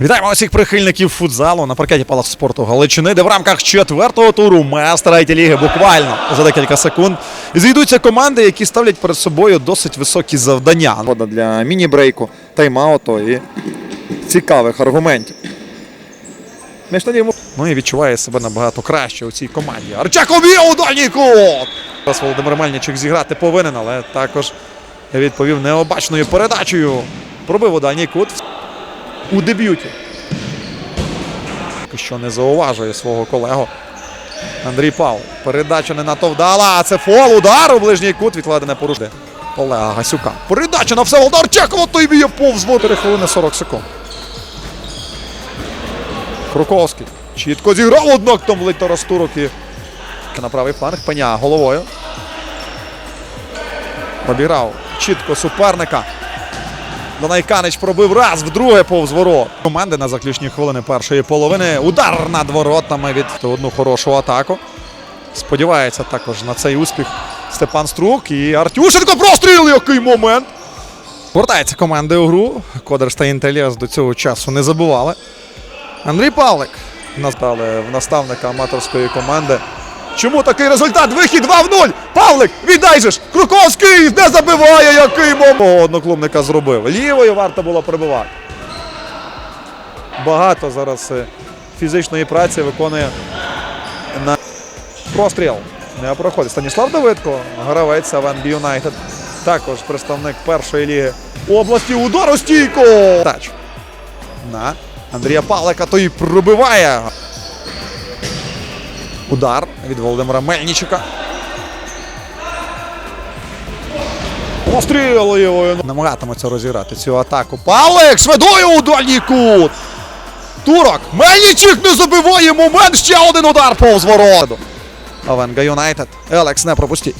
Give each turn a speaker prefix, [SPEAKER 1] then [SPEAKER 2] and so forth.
[SPEAKER 1] Вітаємо усіх прихильників футзалу на паркеті Палацу спорту Галичини, де в рамках четвертого туру майстра ліги буквально за декілька секунд зійдуться команди, які ставлять перед собою досить високі завдання.
[SPEAKER 2] Нагода для міні-брейку, тайм-ауту і цікавих аргументів.
[SPEAKER 1] Ну і відчуває себе набагато краще у цій команді. Арчакові у дальній кут! Зараз Володимир Мельничук зіграти повинен, але також відповів необачною передачею. Пробив у дальній кут у дебюті. Що не зауважує свого колегу Андрій Павлов. Передача не надто вдала, а це фол, удар у ближній кут, відкладене порушення Олега Гасюка. Передача на все Арчакова, той б'є повз 4 хвилини 40 секунд. Круковський. Чітко зіграв, однак там влить Тарас Турок і на правий фланг. Пеня головою. Обіграв чітко суперника. Донайканич пробив раз, вдруге повз ворот. Команди на заключні хвилини першої половини. Удар над воротами від одну хорошу атаку. Сподівається також на цей успіх Степан Струк і Артюшенко простріл. Який момент! Повертається команди у гру. Кодерс та Інтеліас до цього часу не забували. Андрій Павлик настали в наставника аматорської команди. Чому такий результат? Вихід 2 в 0. Павлик, віддай же ж! Круковський не забиває, який момент одноклубника зробив. Лівою варто було прибивати. Багато зараз е, фізичної праці виконує на простріл. Не проходить. Станіслав Давидко, гравець АВНБ Юнайтед. Також представник першої ліги області. Удар у стійку! Тач на Андрія Павлика, той пробиває. Удар від Володимира Мельничука. Постріли його. Намагатиметься розіграти цю атаку. Палекс ведує у дальній кут. Турок. Мельничук не забиває момент. Ще один удар повз вороту. Авенга Юнайтед. Елекс не пропустіть.